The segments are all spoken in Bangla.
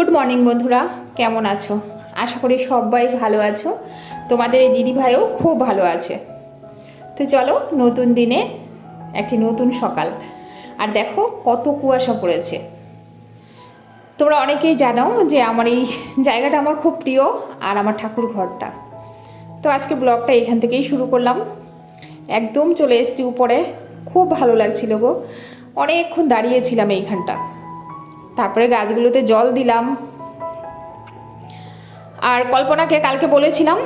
গুড মর্নিং বন্ধুরা। কেমন আছো? আশা করি সবাই ভালো আছো। তোমাদের এই দিদিভাইও খুব ভালো আছে। তো চলো, নতুন দিনে একটি নতুন সকাল। আর দেখো, কত কুয়াশা পড়েছে। তোমরা অনেকেই জানো যে আমার এই জায়গাটা আমার খুব প্রিয় আর আমার ঠাকুর ঘরটা। তো আজকে ব্লগটা এখান থেকেই শুরু করলাম। একদম চলে এসেছি উপরে। খুব ভালো লাগছিল গো। অনেকক্ষণ দাঁড়িয়েছিলাম এইখানটা। তারপরে গাছগুলোতে জল দিলাম। আর কল্পনাকে কালকে বলেছিলাম,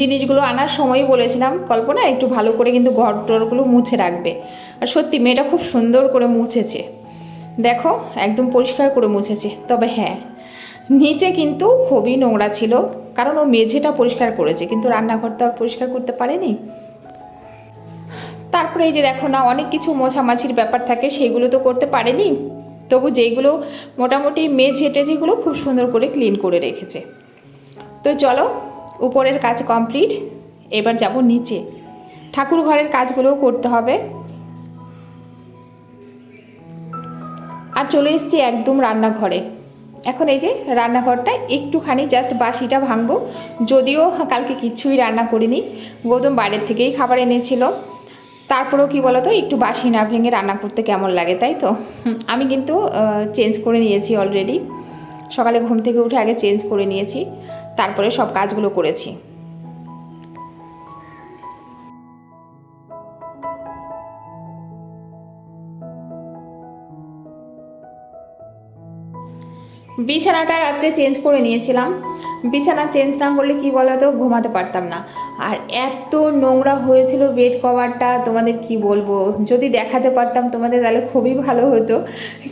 জিনিসগুলো আনার সময় বলেছিলাম, কল্পনা একটু ভালো করে কিন্তু ঘর টরগুলো মুছে রাখবে। আর সত্যি মেয়েটা খুব সুন্দর করে মুছেছে। দেখো, একদম পরিষ্কার করে মুছেছে। তবে হ্যাঁ নিচে কিন্তু খুবই নোংরা ছিল, কারণ ও মেঝেটা পরিষ্কার করেছে, কিন্তু রান্নাঘর তো আর পরিষ্কার করতে পারেনি। তারপরে এই যে দেখো না, অনেক কিছু মোছামাছির ব্যাপার থাকে, সেগুলো তো করতে পারেনি। তবু যেগুলো মোটামুটি মেঝেটে যেগুলো খুব সুন্দর করে ক্লিন করে রেখেছে। তো চলো, উপরের কাজ কমপ্লিট এবার যাব নিচে। ঠাকুর ঘরের কাজগুলোও করতে হবে। আর চলে এসছি একদম রান্নাঘরে। এখন এই যে রান্নাঘরটা, একটুখানি জাস্ট বাসিটা ভাঙবো। যদিও কালকে কিছুই রান্না করিনি, গৌতম বাইরের থেকেই খাবার এনেছিল। তারপরেও কি বলতো, একটু বাসি না ভেঙে রান্না করতে কেমন লাগে, তাই তো? আমি কিন্তু চেঞ্জ করে নিয়েছি অলরেডি সকালে ঘুম থেকে উঠে আগে চেঞ্জ করে নিয়েছি, তারপরে সব কাজগুলো করেছি। বিছানাটা রাত্রে চেঞ্জ করে নিয়েছিলাম। বিছানা চেঞ্জ না করলে কি বলতো? ঘুমাতে পারতাম না। আর এত নোংরা হয়েছিল বেড কভারটা তোমাদের কি বলব? যদি দেখাতে পারতাম তোমাদের তাহলে খুবই ভালো হতো।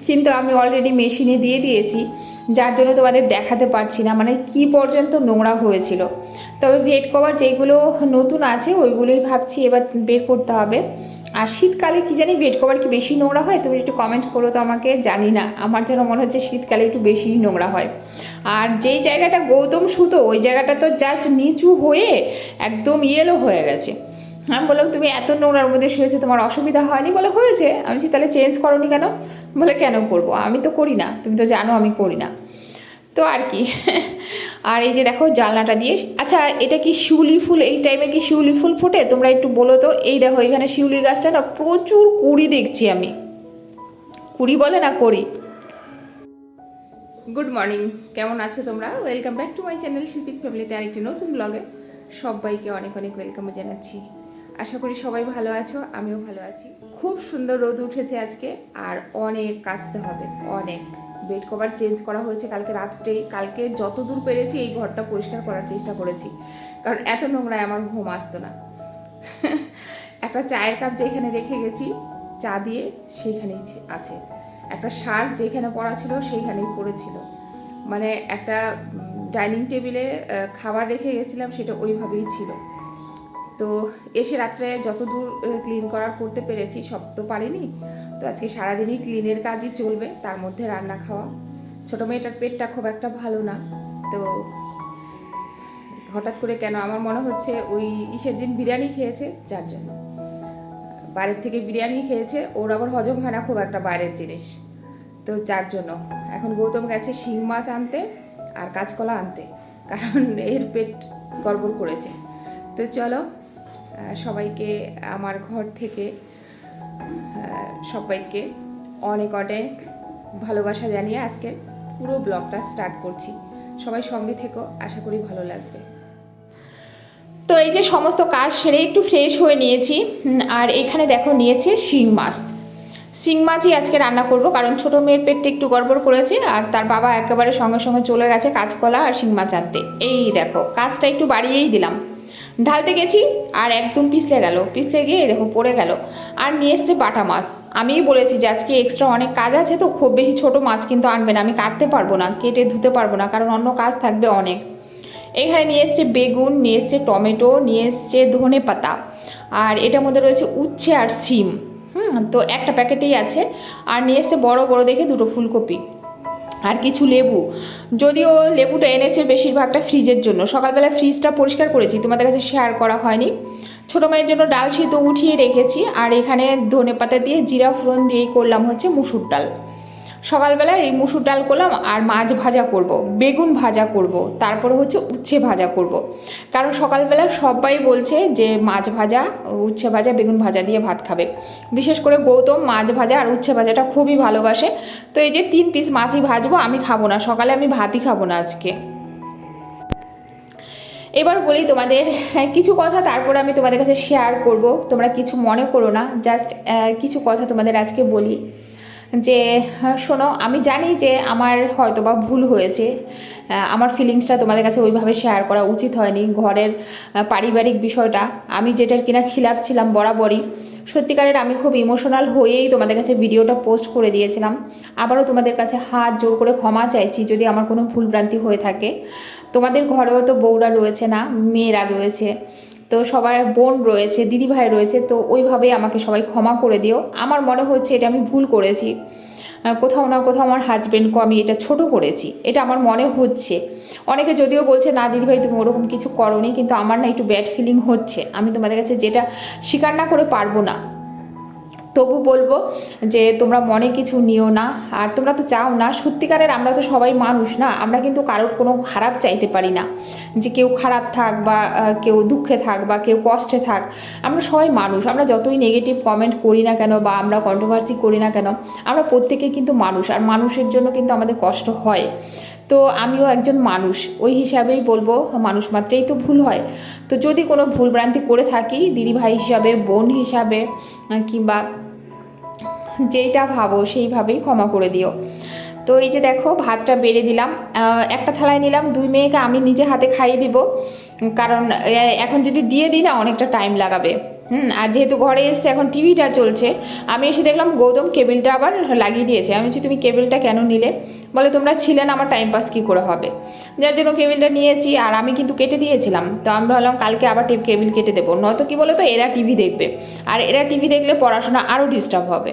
কিন্তু আমি অলরেডি মেশিনে দিয়ে দিয়েছি, যার জন্য তোমাদের দেখাতে পারছি না। মানে কি পর্যন্ত নোংরা হয়েছিল। তবে বেড কভার যেগুলো নতুন আছে, ওইগুলোই ভাবছি এবার বের করতে হবে। আর শীতকালে কি জানি বেড কভার কি বেশি নোংরা হয়? তুমি একটু কমেন্ট করো তো আমাকে, জানি না। আমার যেন মনে হচ্ছে শীতকালে একটু বেশি নোংরা হয়। আর যেই জায়গাটা গৌতম সুতো ওই জায়গাটা তো জাস্ট নিচু হয়ে একদম ইয়েলো হয়ে গেছে। আমি বললাম তুমি এত নোংরার মধ্যে শুয়েছো তোমার অসুবিধা হয়নি? বলে হয়েছে। আমি বলছি, তাহলে চেঞ্জ করনি কেন? বলে কেন করব? আমি তো করি না। তুমি তো জানো আমি করি না। তো আর কি। আর এই যে দেখো জানলাটা দিয়ে আচ্ছা এটা কি শিউলি ফুল? এই টাইমে কি শিউলি ফুল ফোটে? তোমরা একটু বলো তো। এই দেখো এখানে শিউলি গাছটা না প্রচুর কুড়ি দেখছি আমি। কুড়ি বলে না করি গুড মর্নিং কেমন আছো তোমরা? Welcome back to my channel Shilpi's ফ্যামিলিতে আরেকটি নতুন ব্লগে সবাইকে অনেক অনেক ওয়েলকাম জানাচ্ছি। আশা করি সবাই ভালো আছো, আমিও ভালো আছি। খুব সুন্দর রোদ উঠেছে আজকে, আর অনেক কাচতে হবে, অনেক। বেড কভার চেঞ্জ করা হয়েছে কালকে রাত্রেই, কালকে যত দূর পেরেছি এই ঘরটা পরিষ্কার করার চেষ্টা করেছি, কারণ এত নোংরায় আমার ঘুম আসতো না। একটা চায়ের কাপ যেখানে রেখে গেছি, চা দিয়ে সেইখানেই আছে। একটা শার্ট যেখানে পড়া ছিল, সেইখানেই পড়েছিল মানে একটা ডাইনিং টেবিলে খাবার রেখে গেছিলাম, সেটা ওইভাবেই ছিল। তো এসে রাত্রে যত দূর ক্লিন করার করতে পেরেছি, সব তো পারিনি। তো আজকে সারাদিনই ক্লিনের কাজই চলবে, তার মধ্যে রান্না খাওয়া। ছোটো মেয়েটার পেটটা খুব একটা ভালো না, তো হঠাৎ করে কেন, আমার মনে হচ্ছে ওই, ইসের দিন বিরিয়ানি খেয়েছে, যার জন্য। বাইরের থেকে বিরিয়ানি খেয়েছে, ওর আবার হজম হয় না খুব একটা বাইরের জিনিস। তো যার জন্য, এখন গৌতম গেছে শিং মাছ আনতে আর কাঁচকলা আনতে, কারণ এর পেট গড়বড় করেছে। তো চলো সবাইকে, আমার ঘর থেকে সবাইকে অনেক অনেক ভালোবাসা জানিয়ে আজকে পুরো ব্লগটা স্টার্ট করছি। সবাই সঙ্গে থেকো, আশা করি ভালো লাগবে। তো এই যে সমস্ত কাজ সেরে একটু ফ্রেশ হয়ে নিয়েছি। আর এখানে দেখো নিয়েছে শিং মাছ। শিং মাছই আজকে রান্না করব, কারণ ছোটো মেয়ের পেটটা একটু গড়বড় করেছে, আর তার বাবা একেবারে সঙ্গে সঙ্গে চলে গেছে কাঁচকলা আর শিং মাছ আনতে। এই দেখো, কাজটা একটু বাড়িয়েই দিলাম। ঢালতে গেছি, আর একদম পিছলে গেল। পিছলে গিয়ে দেখো পড়ে গেল। আর নিয়ে এসছে বাটা মাছ। আমিই বলেছি যে আজকে এক্সট্রা অনেক কাজ আছে, তো খুব বেশি ছোট মাছ কিন্তু আনবে না। আমি কাটতে পারব না, কেটে ধুতে পারব না, কারণ অন্য কাজ থাকবে অনেক। এখানে নিয়ে এসছে বেগুন, নিয়ে এসছে টমেটো, নিয়ে এসছে ধনে পাতা। আর এটার মধ্যে রয়েছে উচ্ছে আর শিম। হুম, তো একটা প্যাকেটেই আছে। আর নিয়ে এসছে বড় বড় দেখে দুটো ফুলকপি। আর কিছু লেবু। যদিও লেবুটা এনেছে বেশিরভাগটা ফ্রিজের জন্য। সকালবেলা ফ্রিজটা পরিষ্কার করেছি, তোমাদের কাছে শেয়ার করা হয়নি। ছোটো মেয়ের জন্য ডাল সিদ্ধ উঠিয়ে রেখেছি। আর এখানে ধনে পাতা দিয়ে, জিরা ফোড়ন দিয়েই করলাম হচ্ছে মুসুর ডাল। সকালবেলা এই মুসুর ডাল করলাম আর মাছ ভাজা করব, বেগুন ভাজা করব, তারপরে হচ্ছে উচ্ছে ভাজা করব। কারণ সকালবেলা সবাই বলছে যে মাছ ভাজা, উচ্ছে ভাজা, বেগুন ভাজা দিয়ে ভাত খাবে। বিশেষ করে গৌতম মাছ ভাজা আর উচ্ছে ভাজাটা খুবই ভালোবাসে। তো এই যে তিন পিস মাছই ভাজবো, আমি খাব না, সকালে আমি ভাতই খাব না আজকে। এবার বলি তোমাদের কিছু কথা তারপরে আমি তোমাদের কাছে শেয়ার করব। তোমরা কিছু মনে করো না জাস্ট কিছু কথা তোমাদের আজকে বলি। যে শোনো, আমি জানি যে আমার হয়তো বা ভুল হয়েছে। আমার ফিলিংসটা তোমাদের কাছে ওইভাবে শেয়ার করা উচিত হয়নি। ঘরের পারিবারিক বিষয়টা, আমি যেটার কিনা খিলাফ ছিলাম বরাবরই। সত্যিকারের আমি খুব ইমোশনাল হয়েই তোমাদের কাছে ভিডিওটা পোস্ট করে দিয়েছিলাম। আবারও তোমাদের কাছে হাত জোর করে ক্ষমা চাইছি যদি আমার কোনো ভুলভ্রান্তি হয়ে থাকে। তোমাদের ঘরেও তো বউরা রয়েছে না, মেয়েরা রয়েছে। তো সবার বোন রয়েছে দিদিভাই রয়েছে, তো ওইভাবেই আমাকে সবাই ক্ষমা করে দিও। আমার মনে হচ্ছে এটা আমি ভুল করেছি। কোথাও না কোথাও আমার হাজব্যান্ডকেও আমি এটা ছোট করেছি, এটা আমার মনে হচ্ছে। অনেকে যদিও বলছে, না দিদিভাই তুমি ওরকম কিছু করনি, কিন্তু আমার না একটু ব্যাড ফিলিং হচ্ছে। আমি তোমাদের কাছে যেটা স্বীকার না করে পারব না। তবু বলব যে তোমরা মনে কিছু নিও না, আর তোমরা তো চাও না, সত্যিকারের আমরা তো সবাই মানুষ না, আমরা কিন্তু কারোর কোনো খারাপ চাইতে পারি না। যে কেউ খারাপ থাক বা কেউ দুঃখে থাক বা কেউ কষ্টে থাক, আমরা সবাই মানুষ, আমরা যতই নেগেটিভ কমেন্ট করি না কেন বা আমরা কন্ট্রোভার্সি করি না কেন, আমরা প্রত্যেকেই কিন্তু মানুষ, আর মানুষের জন্য কিন্তু আমাদের কষ্ট হয়। তো আমিও একজন মানুষ, ওই হিসাবেই বলব মানুষ মাত্রেই তো ভুল হয়। তো যদি কোনো ভুলভ্রান্তি করে থাকি, দিদিভাই হিসাবে, বোন হিসাবে কিংবা যেইটা ভাবো সেইভাবেই ক্ষমা করে দিও। তো এই যে দেখো, ভাতটা বেড়ে দিলাম। একটা থালায় নিলাম। দুই মেয়েকে আমি নিজে হাতে খাইয়ে দিব। কারণ এখন যদি দিয়ে দিই না, অনেকটা টাইম লাগাবে। হুম, আর যেহেতু ঘরে এসছে, এখন টিভিটা চলছে, আমি এসে দেখলাম গৌতম কেবিলটা আবার লাগিয়ে দিয়েছে। আমি বলছি, তুমি কেবিলটা কেন নিলে? বলে, তোমরা ছিলেন আমার টাইম পাস কী করে হবে? যার জন্য কেবিলটা নিয়েছি, আর আমি কিন্তু কেটে দিয়েছিলাম। তো আমি ভাবলাম, কালকে আবার কেবিল কেটে দেবো। নয়তো কী বলো তো এরা টিভি দেখবে। আর এরা টিভি দেখলে পড়াশোনা আরও ডিস্টার্ব হবে।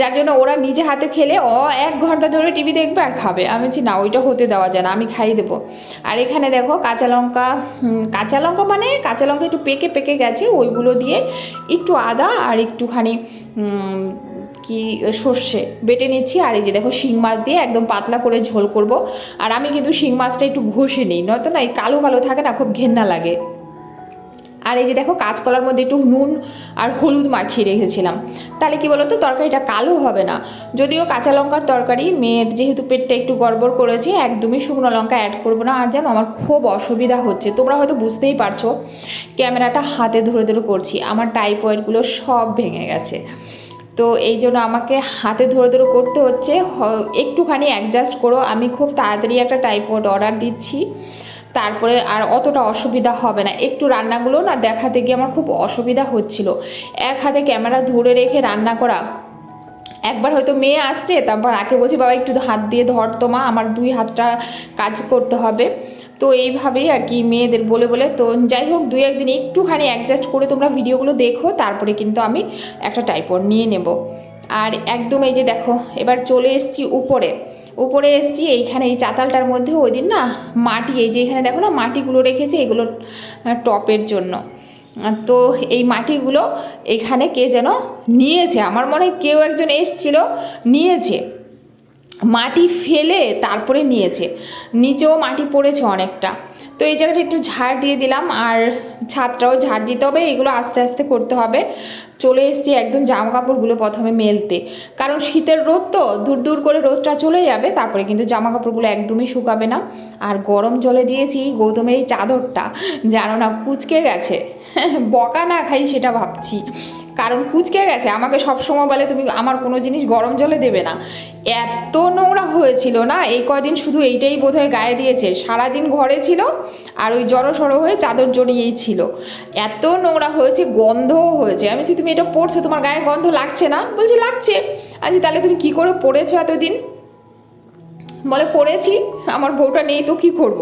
যার জন্য ওরা নিজে হাতে খেলে অ, এক ঘণ্টা ধরে টিভি দেখবে আর খাবে। আমি বলছি, না, ওইটা হতে দেওয়া যায় না, আমি খাইয়ে দেবো। আর এখানে দেখো, কাঁচা লঙ্কা কাঁচা লঙ্কা মানে কাঁচা লঙ্কা একটু পেকে পেকে গেছে, ওইগুলো দিয়ে একটু আদা আর একটুখানি কি, সর্ষে বেটে নিচ্ছি। আর এই যে দেখো, শিং মাছ দিয়ে একদম পাতলা করে ঝোল করব। আর আমি কিন্তু শিং মাছটা একটু ঘষে নিই, নয়তো না এই কালো কালো থাকে না, খুব ঘেন্না লাগে। আর এই যে দেখো, কাঁচকলার মধ্যে একটু নুন আর হলুদ মাখিয়ে রেখেছিলাম। তাহলে কি বলতো, তরকারিটা কালো হবে না। যদিও কাঁচা লঙ্কার তরকারি, মেয়ের যেহেতু পেটটা একটু গড়বড় করেছে, একদমই শুকনো লঙ্কা অ্যাড করব না। আর যেন আমার খুব অসুবিধা হচ্ছে। তোমরা হয়তো বুঝতেই পারছ, ক্যামেরাটা হাতে ধরে ধরে করছি। আমার টাইপয়েডগুলো সব ভেঙে গেছে। তো এই জন্য আমাকে হাতে ধরে ধরে করতে হচ্ছে। একটুখানি অ্যাডজাস্ট করো। আমি খুব তাড়াতাড়ি একটা টাইপয়েড অর্ডার দিচ্ছি। তারপরে আর অতটা অসুবিধা হবে না। একটু রান্নাগুলো না দেখাতে গিয়ে আমার খুব অসুবিধা হচ্ছিল। এক হাতে ক্যামেরা ধরে রেখে রান্না করা। একবার হয়তো মেয়ে আসছে, তারপর আগে বলছি, বাবা, একটু হাত দিয়ে ধর তো মা, আমার দুই হাতটা কাজ করতে হবে। তো এইভাবেই আর কি মেয়েদের বলে বলে। তো যাই হোক, দুই একদিন একটুখানি অ্যাডজাস্ট করে তোমরা ভিডিওগুলো দেখো, তারপরে কিন্তু আমি একটা টাইপর নিয়ে নেব। আর একদম এই যে দেখো, এবার চলে এসেছি উপরে। উপরে এসছি, এইখানে এই চাতালটার মধ্যে ওই দিন না মাটি, এই যে এখানে দেখো না মাটিগুলো রেখেছে এগুলো টপের জন্য। তো এই মাটিগুলো এখানে কে যেন নিয়েছে, আমার মনে হয় কেউ একজন এসছিল, নিয়েছে। মাটি ফেলে তারপরে নিয়েছে। নিচেও মাটি পড়েছে অনেকটা। তো এই জায়গাটা একটু ঝাড় দিয়ে দিলাম আর ছাদটাও ঝাড় দিতে হবে। এগুলো আস্তে আস্তে করতে হবে। চলে এসেছি একদম জামা কাপড়গুলো প্রথমে মেলতে। কারণ শীতের রোদ তো, দূর দূর করে রোদটা চলে যাবে, তারপরে কিন্তু জামা কাপড়গুলো একদমই শুকাবে না। আর গরম জলে দিয়েছি গৌতমের এই চাদরটা। জানো না, কুচকে গেছে। বকা না খাই সেটা ভাবছি। কারণ কুচকে গেছে। আমাকে সবসময় বলে, তুমি আমার কোনো জিনিস গরম জলে দেবে না। এত নোংরা হয়েছিল না? এই কয়দিন শুধু এইটাই বোধহয় গায়ে দিয়েছে। সারাদিন ঘরে ছিল আর ওই জড়ো সড়ো হয়ে চাদর জড়িয়েই ছিল। এত নোংরা হয়েছে, গন্ধও হয়েছে। আমি বলছি, তুমি এটা পড়ছো তোমার গায়ে গন্ধ লাগছে না? বলছি, লাগছে। আজ তাহলে তুমি কি করে পড়েছো এতদিন? বলে পড়েছি আমার বউটা নেই, তো কি করব।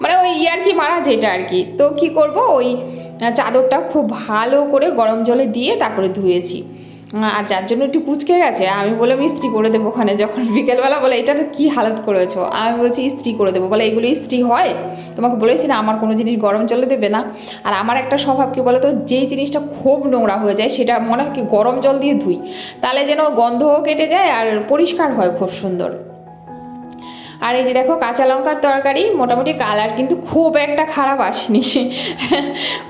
মানে ওই ইয়ার কি মারা যেটা আর কি। তো কি করব? ওই চাদরটা খুব ভালো করে গরম জলে দিয়ে তারপরে ধুয়েছি। আর যার জন্য একটু কুচকে গেছে, আমি বললাম, ইস্ত্রি করে দেবো ওখানে। যখন বিকেলবেলা বলে, এটা কি হালত করেছ? আমি বলছি, ইস্ত্রি করে দেবো। বলে, এগুলো ইস্ত্রি হয়? তোমাকে বলেছি না, আমার কোনো জিনিস গরম জলে দেবে না। আর আমার একটা স্বভাব কি বলো তো যেই জিনিসটা খুব নোংরা হয়ে যায়, সেটা মনে হয় কি গরম জল দিয়ে ধুই। তাহলে যেন গন্ধও কেটে যায় আর পরিষ্কার হয় খুব সুন্দর। আর এই যে দেখো কাঁচা লঙ্কার তরকারি, মোটামুটি কালার কিন্তু খুব একটা খারাপ আসেনি।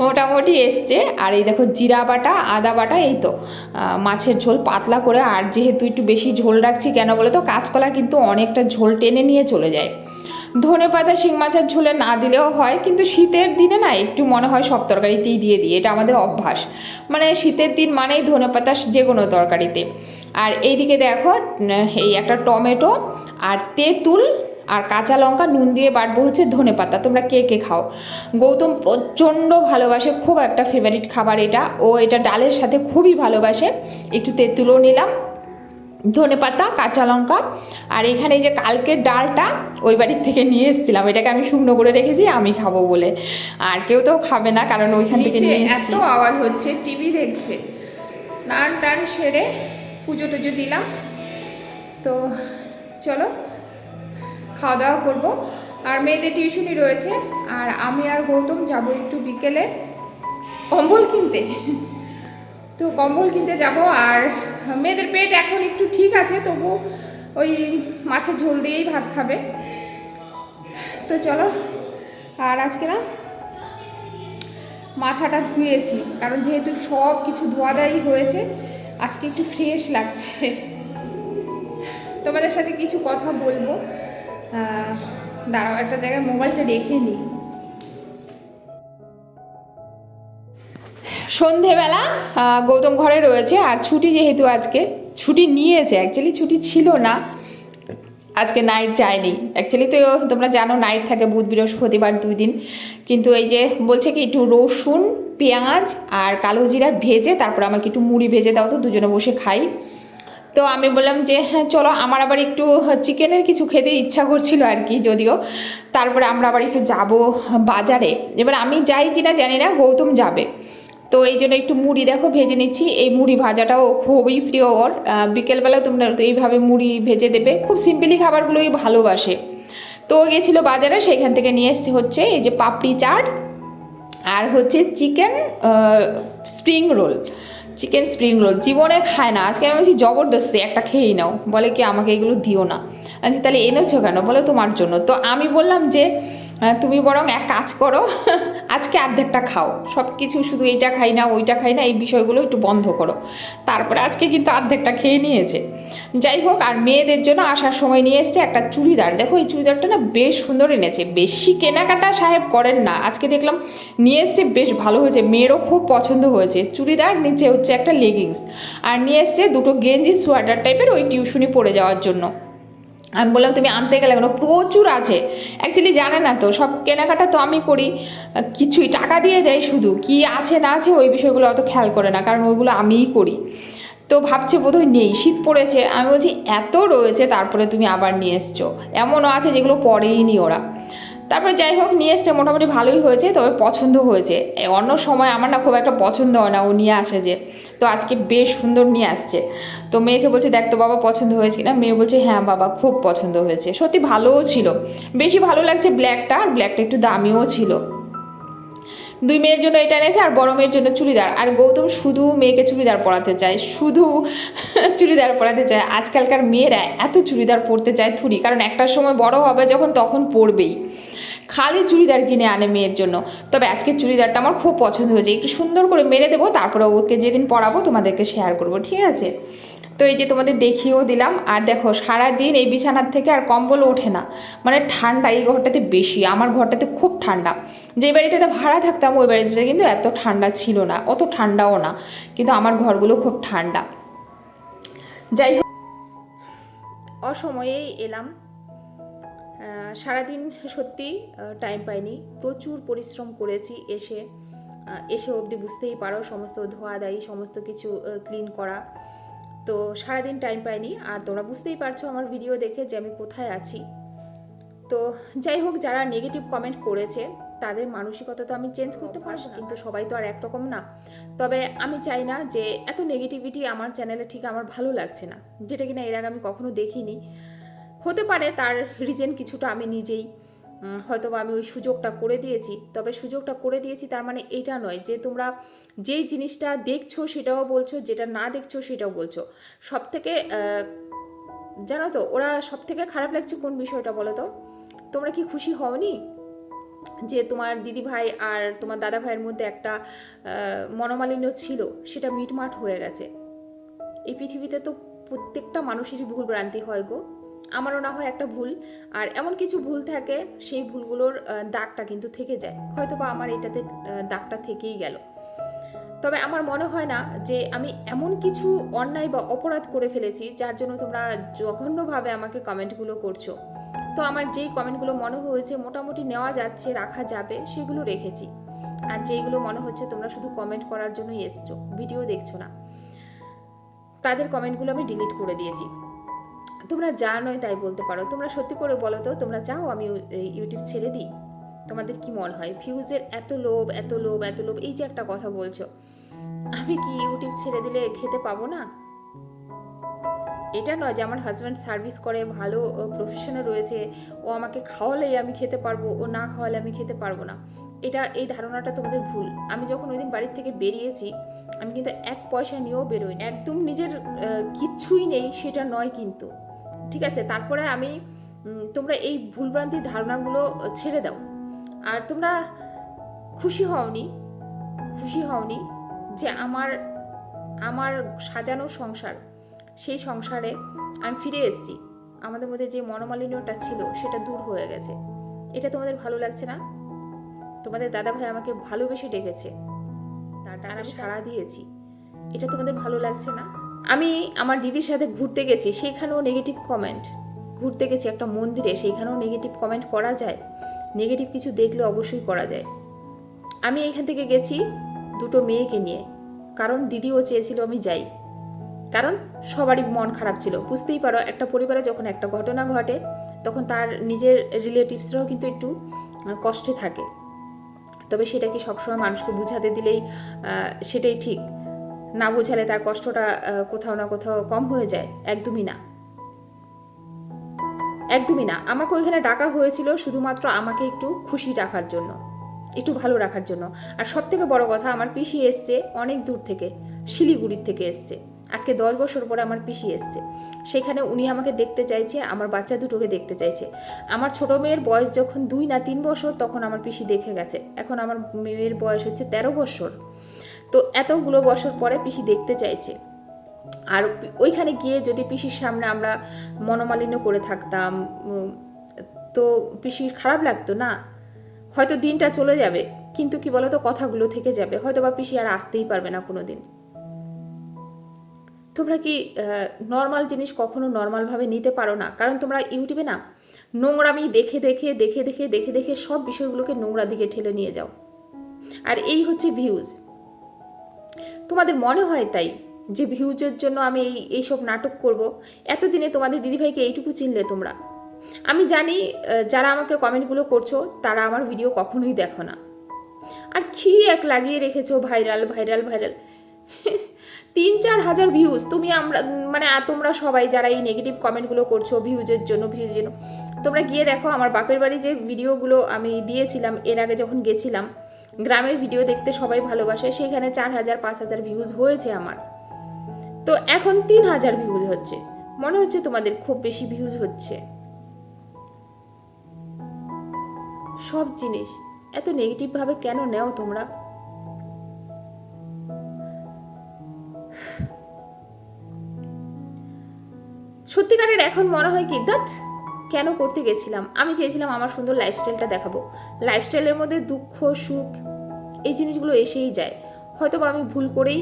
মোটামুটি এসছে। আর এই দেখো জিরা বাটা, আদা বাটা, এই তো মাছের ঝোল পাতলা করে। আর যেহেতু একটু বেশি ঝোল রাখছি কেন বলে তো, কাঁচকলা কিন্তু অনেকটা ঝোল টেনে নিয়ে চলে যায়। ধনে পাতা, শিং মাছের ঝোলে না দিলেও হয়, কিন্তু শীতের দিনে না একটু মনে হয় সব তরকারিতেই দিয়ে দিই, এটা আমাদের অভ্যাস। মানে শীতের দিন মানেই ধনে পাতা যে কোনো তরকারিতে। আর এইদিকে দেখো এই একটা টমেটো আর তেঁতুল আর কাঁচা লঙ্কা, নুন দিয়ে বাটবো হচ্ছে ধনে পাতা, তোমরা কে কে খাও। গৌতম প্রচণ্ড ভালোবাসে, খুব একটা ফেভারিট খাবার এটা। ও এটা ডালের সাথে খুবই ভালোবাসে, একটু তেঁতুলও নিলাম। ধনে পাতা কাঁচা লঙ্কা আর এখানে এই যে কালকের ডালটা ওই বাড়ির থেকে নিয়ে এসেছিলাম। এটাকে আমি শুকনো করে রেখেছি আমি খাব বলে। আর কেউ তো খাবে না কারণ ওইখান থেকে নিয়ে এত আওয়াজ হচ্ছে টিভি দেখছে। স্নান টান সেরে পুজো টুজো দিলাম। তো চলো খাওয়া দাওয়া করব। আর মেয়েদের টিউশনই রয়েছে আর আমি আর গৌতম যাব একটু বিকেলে। কম্বল কিনতে। তো কম্বল কিনতে যাব আর মেয়েদের পেট এখন একটু ঠিক আছে, তবু ওই মাছের ঝোল দিয়েই ভাত খাবে। তো চলো, আর আজকে না মাথাটা ধুয়েছি, কারণ যেহেতু সব কিছু ধোয়া ধোয়াদাই হয়েছে, আজকে একটু ফ্রেশ লাগছে। তোমাদের সাথে কিছু কথা বলব। দাঁড়াও, একটা জায়গায় মোবাইলটা রেখে নিই। সন্ধেবেলা গৌতম ঘরে রয়েছে। আর ছুটি যেহেতু আজকে, ছুটি নিয়েছে অ্যাকচুয়ালি ছুটি ছিল না। আজকে নাইট যায়নি। অ্যাকচুয়ালি তো তোমরা জানো নাইট থাকে বুধ, বৃহস্পতিবার দুই দিন। কিন্তু এই যে বলছে কি, একটু রসুন, পেঁয়াজ আর কালো জিরা ভেজে, তারপর আমাকে একটু মুড়ি ভেজে দাও তো, দুজনে বসে খাই। তো আমি বললাম যে হ্যাঁ চলো, আমার আবার একটু চিকেনের কিছু খেতে ইচ্ছা করছিল আর কি, যদিও। তারপরে আমরা আবার একটু যাব বাজারে। এবার আমি যাই কিনা জানি না, গৌতম যাবে। তো এই জন্য একটু মুড়ি দেখো, ভেজে নিচ্ছি। এই মুড়ি ভাজাটাও খুবই প্রিয় ওর। বিকেলবেলা তোমরা তো এইভাবে মুড়ি ভেজে দেবে। খুব সিম্পলি খাবারগুলোই ভালোবাসে। তো গেছিল বাজারে, সেখান থেকে নিয়ে এসছে হচ্ছে এই যে পাপড়ি চাট আর হচ্ছে chicken spring roll. Chicken spring roll. জীবনে খায় না। আজকে আমি বলছি জবরদস্তি একটা খেয়েই নাও। বলে কি আমাকে এগুলো দিও না। আচ্ছা তাহলে এনেছো কেন? বলে তোমার জন্য। তো আমি বললাম যে তুমি বরং এক কাজ করো, আজকে অর্ধেকটা খাও। সব কিছু শুধু এইটা খাই না, ওইটা খাই না, এই বিষয়গুলো একটু বন্ধ করো। তারপরে আজকে কিন্তু অর্ধেকটা খেয়ে নিয়েছে। যাই হোক, আর মেয়েদের জন্য আসার সময় নিয়ে এসছে একটা চুড়িদার। দেখো, এই চুড়িদারটা না বেশ সুন্দর এনেছে। বেশি কেনাকাটা সাহেব করেন না। আজকে দেখলাম নিয়ে এসছে, বেশ ভালো হয়েছে। মেয়েরও খুব পছন্দ হয়েছে। চুড়িদার, নিচে হচ্ছে একটা লেগিংস আর নিয়ে এসছে দুটো গেঞ্জি সোয়াটার টাইপের ওই টিউশনি পরে যাওয়ার জন্য। আমি বললাম, তুমি আনতে গেলে কেন? প্রচুর আছে। অ্যাকচুয়ালি জানে না তো, সব কেনাকাটা তো আমি করি। কিছুই টাকা দিয়ে দেয় শুধু। কি আছে না আছে ওই বিষয়গুলো অত খেয়াল করে না, কারণ ওইগুলো আমিই করি। তো ভাবছে বোধহয় নেই, শীত পড়েছে। আমি বলছি, এত রয়েছে, তারপরে তুমি আবার নিয়ে এসছো। এমনও আছে যেগুলো পরেই নি ওরা। তারপরে যাই হোক, নিয়ে এসছে, মোটামুটি ভালোই হয়েছে, তবে পছন্দ হয়েছে। অন্য সময় আমার না খুব একটা পছন্দ হয় না, ও নিয়ে আসে যে। তো আজকে বেশ সুন্দর নিয়ে আসছে। তো মেয়েকে বলছে, দেখ তো বাবা পছন্দ হয়েছে কিনা? মেয়ে বলছে হ্যাঁ বাবা, খুব পছন্দ হয়েছে। সত্যি ভালোও ছিল। বেশি ভালো লাগছে ব্ল্যাকটা, আর ব্ল্যাকটা একটু দামিও ছিল। দুই মেয়ের জন্য এটা এনেছে, আর বড় মেয়ের জন্য চুড়িদার। আর গৌতম শুধু মেয়েকে চুড়িদার পরাতে চায়, শুধু চুড়িদার পরাতে চায়। আজকালকার মেয়েরা এত চুড়িদার পরতে চায় থুরি, কারণ একটার সময় বড় হবে যখন, তখন পরবেই। খালি চুড়িদার কিনে আনে মেয়ের জন্য। তবে আজকে চুড়িদারটা আমার খুব পছন্দ হয়েছে। একটু সুন্দর করে মেরে দেবো, তারপরে ওকে যেদিন পরাবো তোমাদেরকে শেয়ার করব, ঠিক আছে? তো এই যে তোমাদের দেখিয়েও দিলাম, আর দেখো সারাদিন এই বিছানার থেকে আর কম্বল ওঠে না। মানে ঠান্ডা, এই ঘরটাতে বেশি, আমার ঘরটাতে খুব ঠান্ডা। যে বাড়িটাতে ভাড়া থাকতাম, ওই বাড়িটাতে কিন্তু এত ঠান্ডা ছিল না, অত ঠান্ডাও না। কিন্তু আমার ঘরগুলো খুব ঠান্ডা। যাই হোক, অসময়েই এলাম। সারাদিন সত্যি টাইম পাইনি। প্রচুর পরিশ্রম করেছি এসে। এসে অবধি বুঝতেই পারো সমস্ত ধোয়া দায়ী সমস্ত কিছু ক্লিন করা। তো সারাদিন টাইম পাইনি। আর তোমরা বুঝতেই পারছ আমার ভিডিও দেখে যে আমি কোথায় আছি। তো যাই হোক যারা নেগেটিভ কমেন্ট করেছে তাদের মানসিকতা তো আমি চেঞ্জ করতে পারব। কিন্তু সবাই তো আর একরকম না। তবে আমি চাই না যে এত নেগেটিভিটি আমার চ্যানেলে ঠিক আমার ভালো লাগছে না। যেটা কিনা এর আগে আমি কখনো দেখিনি। হতে পারে তার রিজন কিছুটা আমি নিজেই হয়তো আমি ওই সুযোগটা করে দিয়েছি। তবে সুযোগটা করে দিয়েছি তার মানে এটা নয় যে তোমরা যেই জিনিসটা দেখছ সেটাও বলছো, যেটা না দেখছ সেটাও বলছো। সব থেকে জানো তো, ওরা সব থেকে খারাপ লাগছে কোন বিষয়টা বলো তো? তোমরা কি খুশি হওনি? যে তোমার দিদি ভাই আর তোমার দাদা ভাইয়ের মধ্যে একটা মনোমালিন্য ছিল, সেটা মিটমাট হয়ে গেছে। এই পৃথিবীতে তো প্রত্যেকটা মানুষেরই ভুল ভ্রান্তি হয় গো। আমারও না হয় একটা ভুল। আর এমন কিছু ভুল থাকে, সেই ভুলগুলোর দাগটা কিন্তু থেকে যায়। হয়তো বা আমার এটাতে দাগটা থেকেই গেল। তবে আমার মনে হয় না যে আমি এমন কিছু অন্যায় বা অপরাধ করে ফেলেছি, যার জন্য তোমরা জঘন্যভাবে আমাকে কমেন্টগুলো করছ। তো আমার যেই কমেন্টগুলো মনে হয়েছে, মোটামুটি নেওয়া যাচ্ছে, রাখা যাবে, সেগুলো রেখেছি। আর যেইগুলো মনে হচ্ছে, তোমরা শুধু কমেন্ট করার জন্যই এসছো, ভিডিও দেখছ না। তাদের কমেন্টগুলো আমি ডিলিট করে দিয়েছি। তোমরা যা নয় তাই বলতে পারো। তোমরা সত্যি করে বলো তো, তোমরা চাও আমি ইউটিউব ছেড়ে দিই? তোমাদের কি মনে হয়? ভিউজের এত লোভ এত লোভ এত লোভ, এই যে একটা কথা বলছো। আমি কি ইউটিউব ছেড়ে দিলে খেতে পাবো না? এটা নয় যে আমার হাজব্যান্ড সার্ভিস করে, ভালো প্রফেশনে রয়েছে, ও আমাকে খাওয়ালেই আমি খেতে পারব, ও না খাওয়ালে আমি খেতে পারব না। এটা, এই ধারণাটা তোমাদের ভুল। আমি যখন ওই দিন বাড়ির থেকে বেরিয়েছি, আমি কিন্তু এক পয়সা নিয়েও বেরোই একদম নিজের কিচ্ছুই নেই, সেটা নয় কিন্তু। ঠিক আছে তারপরে আমি তোমরা এই ভুলভ্রান্তি ধারণাগুলো ছেড়ে দাও। আর তোমরা খুশি হওনি খুশি হওনি যে আমার আমার সাজানো সংসার সেই সংসারে আমি ফিরে এসেছি। আমাদের মধ্যে যে মনোমালিন্যটা ছিল সেটা দূর হয়ে গেছে। এটা তোমাদের ভালো লাগছে না? তোমাদের দাদা ভাই আমাকে ভালোবেসে ডেকেছে। তার আমি সাড়া দিয়েছি। এটা তোমাদের ভালো লাগছে না? আমি আমার দিদির সাথে ঘুরতে গেছি সেখানেও নেগেটিভ কমেন্ট ঘুরতে গেছি একটা মন্দিরে, সেইখানেও নেগেটিভ কমেন্ট করা যায়? নেগেটিভ কিছু দেখলে অবশ্যই করা যায়। আমি এখান থেকে গেছি দুটো মেয়েকে নিয়ে। কারণ দিদিও চেয়েছিল আমি যাই। কারণ সবারই মন খারাপ ছিল। বুঝতেই পারো, একটা পরিবারে যখন একটা ঘটনা ঘটে, তখন তার নিজের রিলেটিভসরাও কিন্তু একটু কষ্টে থাকে। তবে সেটা কি সবসময় মানুষকে বুঝাতে দিলেই সেটাই ঠিক। না বোঝালে তার কষ্টটা কোথাও না কোথাও কম হয়ে যায়। একদমই না। একদমই না। আমাকে ওইখানে ডাকা হয়েছিল শুধুমাত্র আমাকে একটু খুশি রাখার জন্য, একটু ভালো রাখার জন্য। আর সব থেকে বড় কথা, আমার পিসি এসছে অনেক দূর থেকে, শিলিগুড়ির থেকে এসছে। আজকে দশ বছর পরে আমার পিসি এসছে। সেখানে উনি আমাকে দেখতে চাইছে, আমার বাচ্চা দুটোকে দেখতে চাইছে। আমার ছোট মেয়ের বয়স যখন দুই না তিন বছর, তখন আমার পিসি দেখে গেছে। এখন আমার মেয়ের বয়স হচ্ছে তেরো বছর। তো এতগুলো বছর পরে পিসি দেখতে চাইছে। আর ওইখানে গিয়ে যদি পিসির সামনে আমরা মনোমালিন্য করে থাকতাম তো পিসির খারাপ লাগতো না? হয়তো দিনটা চলে যাবে, কিন্তু কি বলতো, কথাগুলো থেকে যাবে। হয়তো বা পিসি আর আসতেই পারবে না কোনো দিন তোমরা কি নর্মাল জিনিস কখনো নর্মালভাবে নিতে পারো না? কারণ তোমরা ইউটিউবে না, নোংরামি দেখে দেখে দেখে দেখে দেখে দেখে সব বিষয়গুলোকে নোংরা দিকে ঠেলে নিয়ে যাও। আর এই হচ্ছে ভিউজ তোমাদের মনে হয় তাই? যে ভিউজের জন্য আমি এই, এইসব নাটক করব, এতদিনে তোমাদের দিদিভাইকে এইটুকু চিনলে তোমরা? আমি জানি যারা আমাকে কমেন্টগুলো করছ, তারা আমার ভিডিও কখনোই দেখো না। আর কি এক লাগিয়ে রেখেছো ভাইরাল ভাইরাল ভাইরাল? তিন চার হাজার ভিউজ, তুমি আমরা মানে তোমরা সবাই যারা এই নেগেটিভ কমেন্টগুলো করছ ভিউজের জন্য ভিউজের জন্য, তোমরা গিয়ে দেখো আমার বাপের বাড়ি যে ভিডিওগুলো আমি দিয়েছিলাম, এর আগে যখন গেছিলাম গ্রামের ভিডিও দেখতে সবাই ভালোবাসে, সেখানে চার হাজার, পাঁচ হাজার ভিউজ হয়েছে আমার। তো এখন তিন হাজার ভিউজ হচ্ছে। মনে হচ্ছে তোমাদের খুব বেশি ভিউজ হচ্ছে। সব জিনিস এত নেগেটিভভাবে কেন নেও তোমরা? সত্যিকারের এখন মনে হয় কি দাত কেন করতে গেছিলাম? আমি চেয়েছিলাম আমার সুন্দর লাইফস্টাইলটা দেখাবো। লাইফস্টাইলের মধ্যে দুঃখ, সুখ, এই জিনিসগুলো এসেই যায়। হয়তো বা আমি ভুল করেই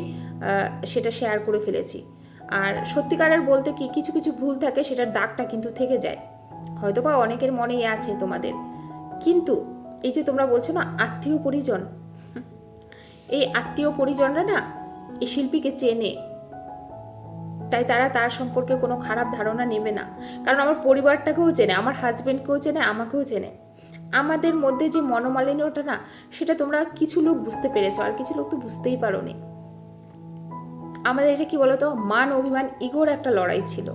সেটা শেয়ার করে ফেলেছি। আর সত্যিকারের বলতে কি, কিছু কিছু ভুল থাকে, সেটার দাগটা কিন্তু থেকে যায়। হয়তো বা অনেকের মনেই আছে তোমাদের। কিন্তু এই যে তোমরা বলছো না আত্মীয় পরিজন এই আত্মীয় পরিজনরা না, এই শিল্পীকে চেনে। তাই তারা তার সম্পর্কে কোনো খারাপ ধারণা নেবে না। কারণ আমার পরিবারটাকেও চেনে, আমার হাজব্যান্ডকেও চেনে, আমাকেও চেনে। আমাদের মধ্যে যে মনোমালিন্যটা না, সেটা তোমরা কিছু লোক বুঝতে পেরেছ আর কিছু লোক তো বুঝতেই পারোনি। আমাদের এটা কি বলতো? মান অভিমান, ইগোর একটা লড়াই ছিল।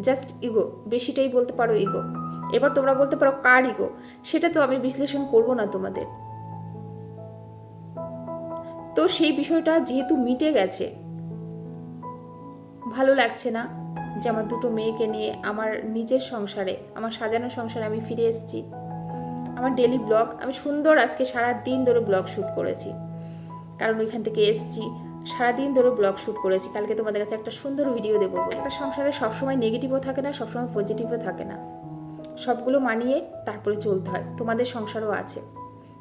জাস্ট ইগো বেশিটাই বলতে পারো ইগো এবার তোমরা বলতে পারো কার ইগো সেটা তো আমি বিশ্লেষণ করব না তোমাদের। তো সেই বিষয়টা যেহেতু মিটে গেছে ভালো লাগছে না। যে আমার দুটো মেয়েকে নিয়ে আমার নিজের সংসারে, আমার সাজানো সংসারে আমি ফিরে এসেছি। আমার ডেলি ব্লগ আমি সুন্দর আজকে সারা দিন ধরে ব্লগ শ্যুট করেছি। কারণ ওইখান থেকে এসেছি, সারাদিন ধরে ব্লগ শ্যুট করেছি। কালকে তোমাদের কাছে একটা সুন্দর ভিডিও দেবো। বলে। একটা সংসারে সবসময় নেগেটিভও থাকে না, সবসময় পজিটিভও থাকে না। সবগুলো মানিয়ে তারপরে চলতে হয়। তোমাদের সংসারও আছে।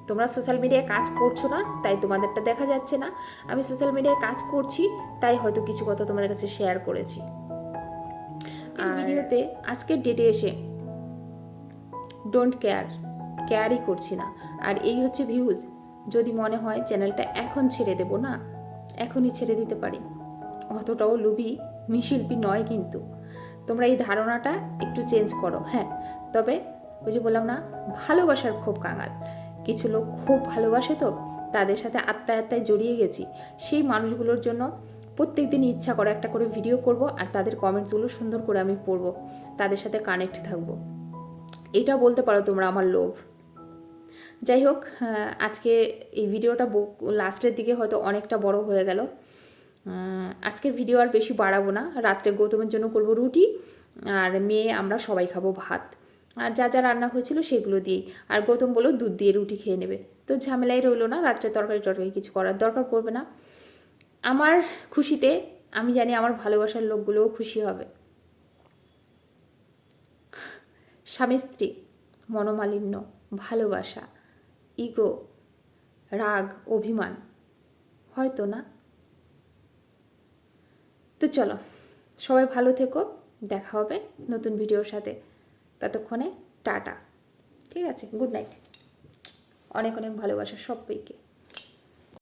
তোমরা সোশ্যাল মিডিয়ায় কাজ করছ না তাই তোমাদেরটা দেখা যাচ্ছে না। আমি সোশ্যাল মিডিয়ায় কাজ করছি তাই হয়তো কিছু কথা তোমাদের কাছে শেয়ার করেছি। আর ভিডিওতে আজকের ডেটে এসে ডোন্ট কেয়ার কেয়ারই করছি না। আর এই হচ্ছে ভিউজ যদি মনে হয় চ্যানেলটা এখন ছেড়ে দেব না এখনই ছেড়ে দিতে পারি। অতটাও লুবি মিশিল্পী নয় কিন্তু। তোমরা এই ধারণাটা একটু চেঞ্জ করো হ্যাঁ। তবে ওই যে বললাম না ভালোবাসার খুব কাঙাল। কিছু লোক খুব ভালোবাসে তো, তাদের সাথে আত্মায় আত্মায় জড়িয়ে গেছি। সেই মানুষগুলোর জন্য প্রত্যেক দিন ইচ্ছা করে একটা করে ভিডিও করব আর তাদের কমেন্টসগুলো সুন্দর করে আমি পড়ব। তাদের সাথে কানেক্ট থাকব। এটা বলতে পারো তোমরা আমার লোভ। যাই হোক আজকে এই ভিডিওটা লাস্টের দিকে হয়তো অনেকটা বড় হয়ে গেল। আজকের ভিডিও আর বেশি বাড়াবো না। রাত্রে গৌতমের জন্য করব রুটি, আর মেয়ে, আমরা সবাই খাব ভাত। আর যা যা রান্না হয়েছিল সেগুলো দিয়েই। আর গৌতম বলল, দুধ দিয়ে রুটি খেয়ে নেবে। তো ঝামেলাই রইল না, রাত্রে তরকারি টরকারি কিছু করার দরকার পড়বে না। আমার খুশিতে, আমি জানি আমার ভালোবাসার লোকগুলোও খুশি হবে। স্বামী স্ত্রী, মনোমালিন্য, ভালোবাসা, ইগো, রাগ, অভিমান, হয়তো না? তো চলো, সবাই ভালো থেকো, দেখা হবে নতুন ভিডিওর সাথে। ততক্ষণে টাটা। ঠিক আছে? Good night. অনেক অনেক ভালোবাসা সবাইকে